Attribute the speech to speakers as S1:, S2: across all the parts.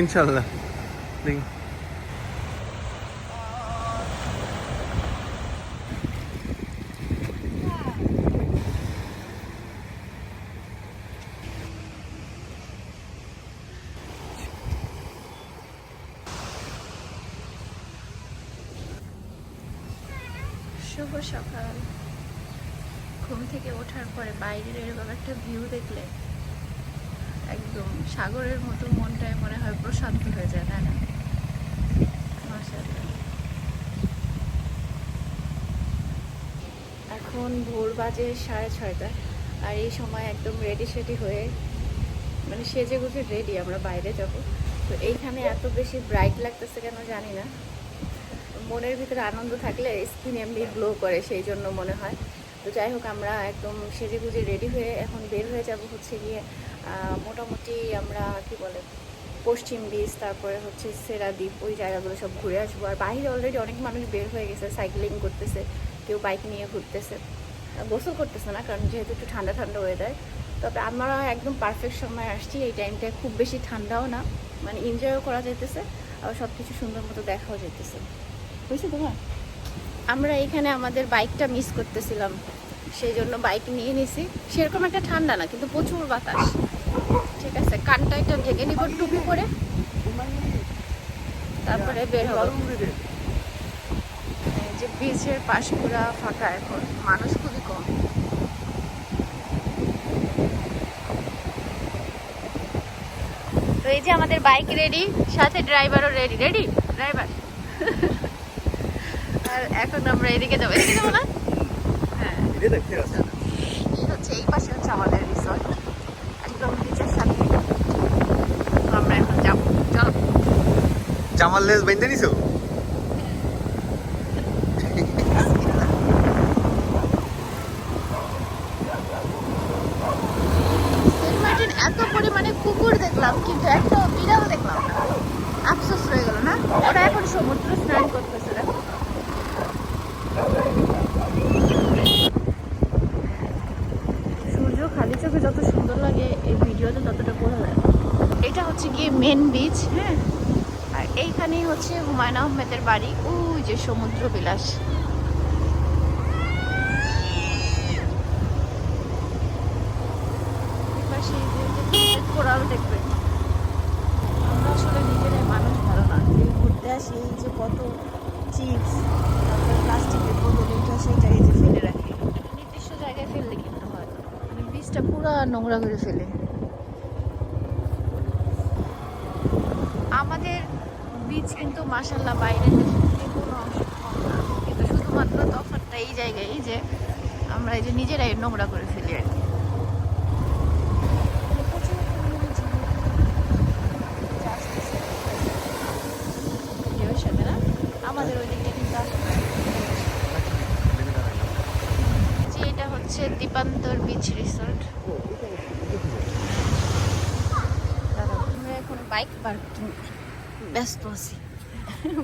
S1: ইনশাল্লাহ দেখি।
S2: শুভ সকাল। ঘুম থেকে ওঠার পরে বাইরের এরকম একটা ভিউ দেখলে একদম সাগরের মতো মনটাই মনে হয় প্রশান্ত হয়ে যায়, তাই না? এখন ভোর বাজে সাড়ে ছয়টা আর এই সময় একদম রেডি সেডি হয়ে মানে সেজে গুজে রেডি আমরা বাইরে যাব। তো এইখানে এত বেশি ব্রাইট লাগতেছে কেন জানি না। মনের ভিতরে আনন্দ থাকলে স্কিন এমনি গ্লো করে, সেই জন্য মনে হয়। তো যাই হোক, আমরা একদম সেজে গুজে রেডি হয়ে এখন বের হয়ে যাব হচ্ছে গিয়ে মোটামুটি আমরা, কি বলে, পশ্চিম বিচ তারপরে হচ্ছে সেরাদ্বীপ ওই জায়গাগুলো সব ঘুরে আসব। আর বাইরে অলরেডি অনেক মানুষ বের হয়ে গেছে সাইক্লিং করতেছে, কেউ বাইক নিয়ে ঘুরতেছে। গোসল করতেছে না, কারণ যেহেতু একটু ঠান্ডা ঠান্ডা ওয়েদার তবে আমরা একদম পারফেক্ট সময় আসছি, এই টাইমটা খুব বেশি ঠান্ডাও না মানে এনজয়ও করা যেতেছে আর সব কিছু সুন্দর মতো দেখাও যেতেছে বুঝছ তোমার? আমরা এখানে আমাদের বাইকটা মিস করতেছিলাম, সেই জন্য বাইক নিয়ে নিছি। সেরকম একটা ঠান্ডা না, কিন্তু প্রচুর বাতাস। ঠিক আছে কানটা একটা ঢেকে নিব টুপি পরে। তারপরে বের হব। এই যে বিচের পাশ পুরা ফাঁকা এখন মানুষ খুবই কম। তো এই যে আমাদের বাইক রেডি সাথে ড্রাইভারও রেডি রেডি ড্রাইভার আর এখন আমরা এদিকে যাব। এদিকে যাব না? হ্যাঁ। হচ্ছে এই পাশে হচ্ছে আমাদের রিসর্ট একদম বিচের সাথে তো আমরা এখন যাব চলো
S1: জামাল লেস বেঁধে নিছো
S2: এত পরিমাণে কুকুর দেখলাম কিন্তু একটা বিড়াল দেখলাম। আফসোস রয়ে গেল না? ওরা এখন সমুদ্র স্নান করতেছে দেখো। সূর্য খালি চোখে যত সুন্দর লাগে এই ভিডিওতে ততটা বোঝা যায় না। এটা হচ্ছে গিয়ে মেন বিচ হ্যাঁ। এইখানেই হচ্ছে হুমায়ুন আহমেদের বাড়ি। ওই যে সমুদ্র বিলাস আমরা আসলে নিজেরাই মানুষ, ভালো না। এই এই যে কত চিপস প্লাস্টিকের ফেলে নির্দিষ্ট জায়গায় ফেললে কিন্তু হয়। মানে বীজটা পুরো নোংরা করে ফেলে। আমাদের বীজ কিন্তু মাসাল্লাহ বাইরে কোনো অংশ কম না। কিন্তু শুধুমাত্র তফাৎটা এই জায়গায় যে আমরা এই যে নিজেরাই নোংরা করে ফেলি আর কি। আমাদের ওই দিকটা কিন্তু যে এটা হচ্ছে দীপান্তর বিচ রিসোর্ট আমরা এখন বাইক পার্কিং ব্যস্ত আছি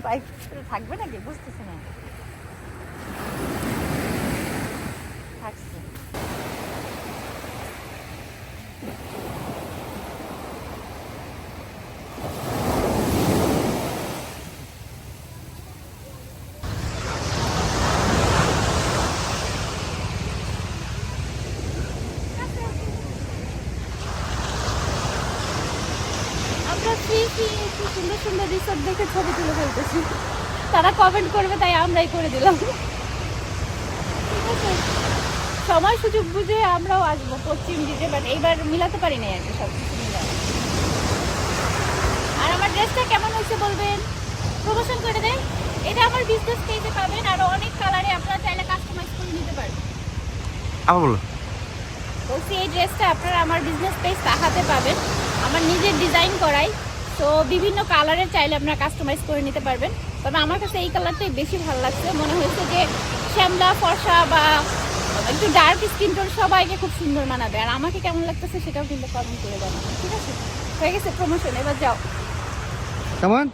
S2: বাইক থাকবে নাকি বুঝতেছে না থাকছে আমরা ফ্রি ফ্রি সুন্দর সুন্দর রিসোর্ট দেখে ছবি তুলে ফেলতেছি। তারা কমেন্ট করবে তাই আমরাই করে দিলাম। ঠিক আছে। সময় সুযোগ বুঝে আমরাও আসব পশ্চিম দিকে বাট এইবার মিলাতে পারি নাই আর কি সব কিছু। আর আমার ড্রেসটা কেমন হয়েছে বলবেন? প্রমোশন করে দেন। এটা আমার বিজনেস পেজে পাবেন আর অনেক কালারে আপনারা চাইলে কাস্টমাইজ করে নিতে
S1: আবার বলো।
S2: বলছি এই ড্রেসটা আপনারা আমার বিজনেস পেজ তাহাতে পাবেন। আমার নিজের ডিজাইন করাই। তো বিভিন্ন কালারের চাইলে আপনারা কাস্টমাইজ করে নিতে পারবেন। তবে আমার কাছে এই কালারটাই বেশি ভালো লাগছে। মনে হয়েছে যে শ্যামলা, ফর্সা বা একটু ডার্ক স্কিন টোন সবাইকে খুব সুন্দর মানাবে। আর আমাকে কেমন লাগতেছে সেটাও কিন্তু কমেন্ট করে জানাবেন। ঠিক আছে? হয়ে গেছে প্রমোশন এবার যাও।
S1: কেমন?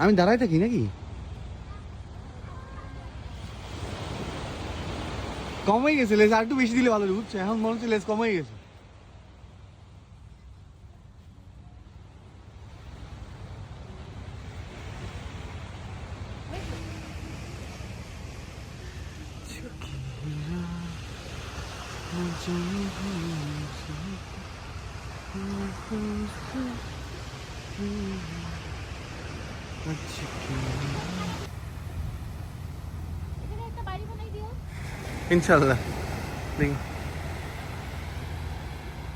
S1: আমি দাঁড়াই থাকি নাকি? কমে গেছে লেস আর একটু বেশি দিলে ভালো বুঝছ? এখন মনে হচ্ছে লেস কমে গেছে
S3: একটা বাড়ি বানাই দিও
S1: ইনশাল্লাহ দেখি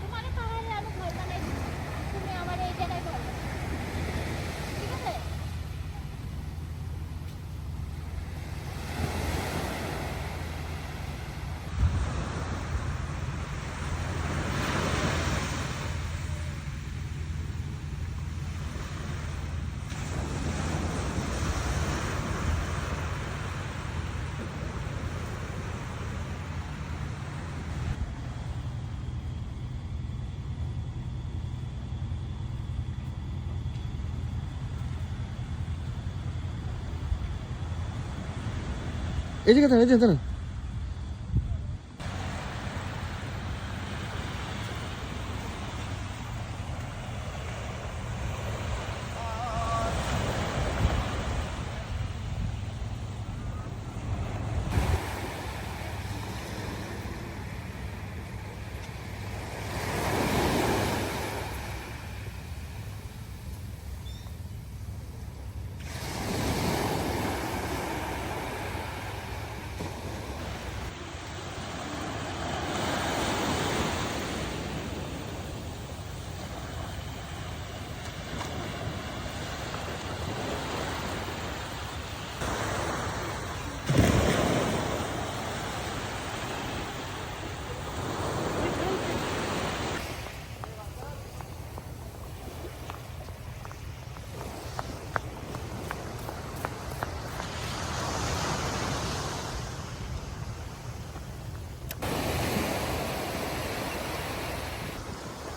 S3: তোমার পাহাড়ে আমি ঘর বানাই দিই তুমি আমার এই জায়গায় ঘর বানাও। ঠিক আছে
S1: এই যে কথা এই যে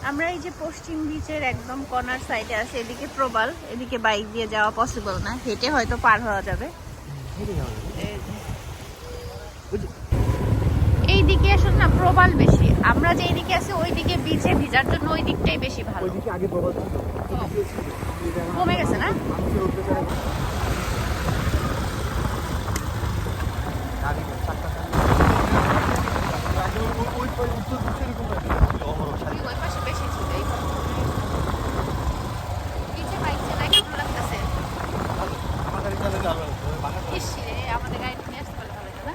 S2: আমরা এই যে পশ্চিম বিচের একদম কর্নার সাইডে আছে এদিকে প্রবাল এদিকে বাইক দিয়ে যাওয়া পসিবল না। হেঁটে হয়তো পার হওয়া যাবে। এই দিকে আসলে না প্রবাল বেশি। আমরা যে দিকে আছি ওই দিকে বিচে ভিজার জন্য ওই দিকটাই বেশি ভালো। কমে গেছে না?
S1: ওই উত্তর দিকে এরকম একটা ছিল অমর সারি
S2: ওই পাশে বেশি ছিল এই পাশে। বিচে বাইক চালাই কেমন লাগতেছে
S1: আমাদের এখানে যাবে বাংলা
S2: ইস রে আমাদের গাড়ি নিয়ে আসতে পারলে ভালো হতো না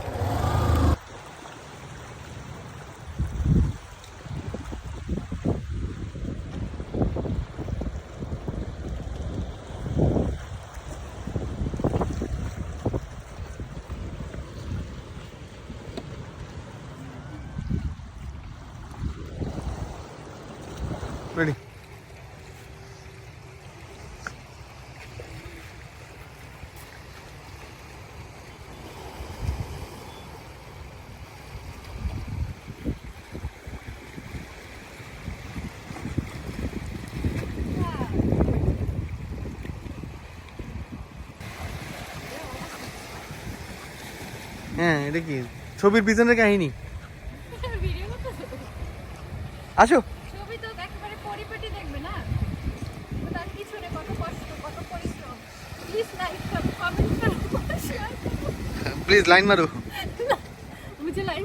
S1: রেডি হ্যাঁ এটা কি? ছবির পিছনের কাহিনী? আসো।
S2: प्लीज़ लाइन मारो। मुझे लाइन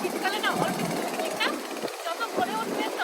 S2: শীতকালে না অল্প না যত ভরে উঠবে